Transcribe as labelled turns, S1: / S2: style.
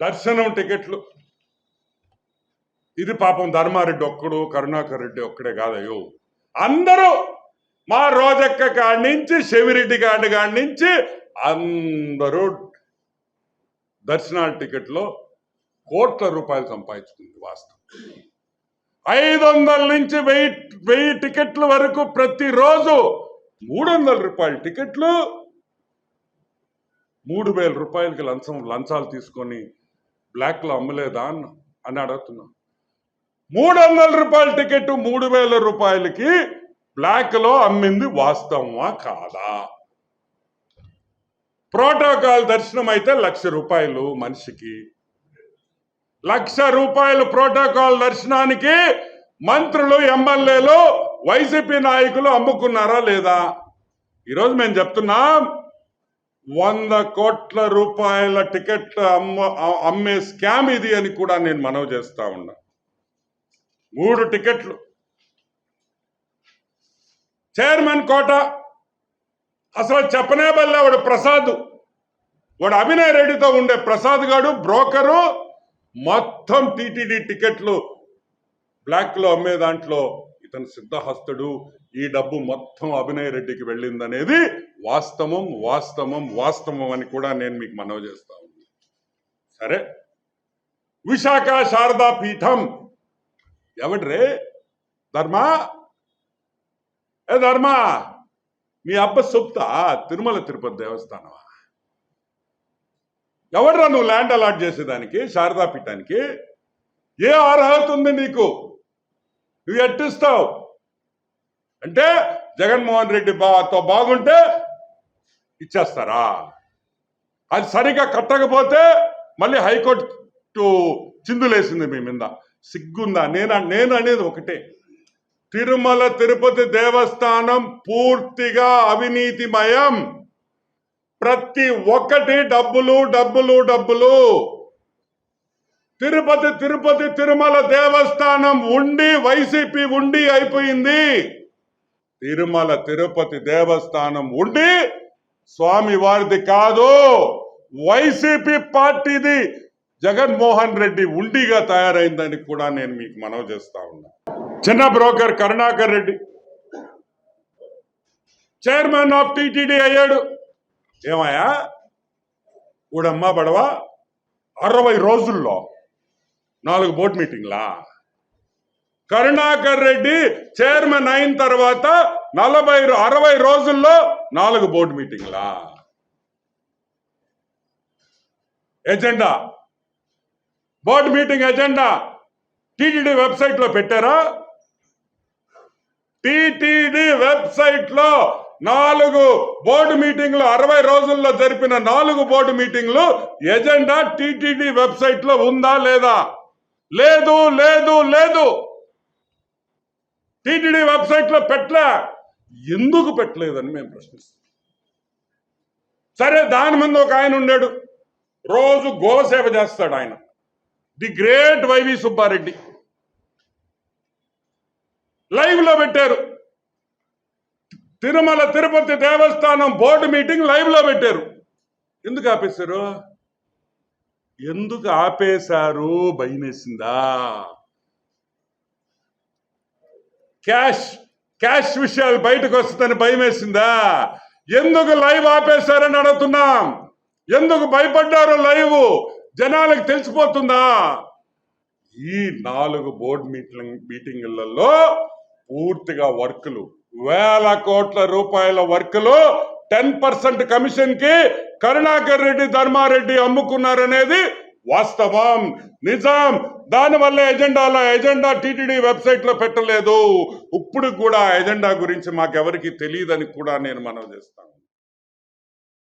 S1: దర్శనం టికెట్లు. ఇది పాపం ధర్మారెడ్డి ఒక్కడు కరుణాకర్ రెడ్డి ఒక్కడే కాదయ్యో. అందరూ మా రోజక్క కాడి నుంచి శివిరెడ్డి గాడి కాడి నుంచి అందరూ దర్శనాల టికెట్లో కోట్ల రూపాయలు సంపాదించుకుంది వాస్తవం. ఐదు వందల నుంచి వెయ్యి వెయ్యి టికెట్ల వరకు ప్రతిరోజు మూడు వందల రూపాయల టికెట్లు మూడు వేల రూపాయలకి లంచం లంచాలు తీసుకొని బ్లాక్లో అమ్మలేదా అన్న అని అడుగుతున్నా. మూడు వందల రూపాయల టికెట్ మూడు వేల రూపాయలకి బ్లాక్లో అమ్మింది వాస్తవమా కాదా? ప్రోటోకాల్ దర్శనం అయితే లక్ష రూపాయలు మనిషికి. లక్ష రూపాయలు ప్రోటోకాల్ దర్శనానికి మంత్రులు ఎమ్మెల్యేలు వైసీపీ నాయకులు అమ్ముకున్నారా లేదా? ఈరోజు మేము చెప్తున్నాం వంద కోట్ల రూపాయల టికెట్ అమ్మ అమ్మే స్కామ్ ఇది అని కూడా నేను మనవి చేస్తా ఉన్నా. మూడు టికెట్లు. చైర్మన్ కోట అసలు చెప్పనే బల్లే వాడు ప్రసాద్. వాడు అభినయ్ రెడ్డితో ఉండే ప్రసాద్ గాడు బ్రోకరు మొత్తం టీటీడీ టికెట్లు బ్లాక్లో అమ్మే దాంట్లో ఇతను సిద్ధహస్తుడు. ఈ డబ్బు మొత్తం అభినయ్ రెడ్డికి వెళ్ళిందనేది వాస్తవం వాస్తవం వాస్తవం అని కూడా నేను మీకు మనవి చేస్తా సరే? విశాఖ శారదా పీఠం. ఎవడ్రే? ధర్మ? ఏ ధర్మ? మీ అబ్బ సొప్త తిరుమల తిరుపతి దేవస్థానమా? ఎవడ్రా నువ్వు ల్యాండ్ అలాట్ చేసేదానికి శారదా పీఠానికి? ఏ అర్హత ఉంది నీకు? నువ్వు ఎట్టిస్తావు? అంటే జగన్మోహన్ రెడ్డి బాతో బాగుంటే ఇచ్చేస్తారా? అది సరిగా కట్టకపోతే మళ్ళీ హైకోర్టు చిందులేసింది మీ మీద. సిగ్గుందా? నేను నేను అనేది ఒకటే. తిరుమల తిరుపతి దేవస్థానం పూర్తిగా అవినీతిమయం. ప్రతి ఒక్కటి డబ్బులు డబ్బులు డబ్బులు. తిరుపతి తిరుపతి తిరుమల దేవస్థానం ఉండి వైసీపీ ఉండి అయిపోయింది. తిరుమల తిరుపతి దేవస్థానం ఉండి స్వామి వారిది కాదు వైసీపీ పార్టీది జగన్మోహన్ రెడ్డి ఉండిగా తయారైందని కూడా నేను మీకు మనవి చేస్తా ఉన్నా. చిన్న broker Karunakar Reddy chairman of TTD అయ్యాడు. ఏమయ్యా? కూడమ్మా బడవా? అరవై రోజుల్లో నాలుగు బోర్డు మీటింగ్లా కరుణాకర్ రెడ్డి చైర్మన్ అయిన తర్వాత నలభై అరవై రోజుల్లో నాలుగు board మీటింగ్లా agenda board meeting agenda TTD వెబ్సైట్లో పెట్టారా? టీటీడీ వెబ్సైట్లో నాలుగు బోర్డు మీటింగ్లు అరవై రోజుల్లో జరిపిన నాలుగు బోర్డు మీటింగ్లు ఎజెండా టీటీడీ వెబ్సైట్లో ఉందా లేదా? లేదు లేదు లేదు. టీటీడీ వెబ్సైట్లో పెట్టలే. ఎందుకు పెట్టలేదని మేము ప్రశ్నిస్తాం సరే దాని ముందు ఒక ఆయన ఉండాడు. రోజు గోసేవ చేస్తాడు ఆయన. The great YV Subba Reddy. లైవ్లో పెట్టారు. తిరుమల తిరుపతి దేవస్థానం బోర్డు మీటింగ్ లైవ్లో పెట్టారు. ఎందుకు ఆపేశారు? ఎందుకు ఆపేశారు? భయమేసిందా? క్యాష్ క్యాష్ విషయాలు బయటకు వస్తుందని భయం వేసిందా ఎందుకు లైవ్ ఆపేశారని అడుగుతున్నాం. ఎందుకు భయపడ్డారు లైవ్? జనాలకు తెలిసిపోతుందా? ఈ నాలుగు బోర్డు మీటింగ్ మీటింగులలో పూర్తిగా వర్కులు వేల కోట్ల రూపాయల వర్కులు టెన్ పర్సెంట్ కమిషన్కి కరుణాకర్ రెడ్డి ధర్మారెడ్డి అమ్ముకున్నారనేది వాస్తవం. నిజాం. దానివల్ల ఎజెండాలో ఎజెండా టీటీడీ వెబ్సైట్లో పెట్టలేదు. ఇప్పుడు కూడా ఎజెండా గురించి మాకెవరికి తెలియదని కూడా నేను మనవి చేస్తాను.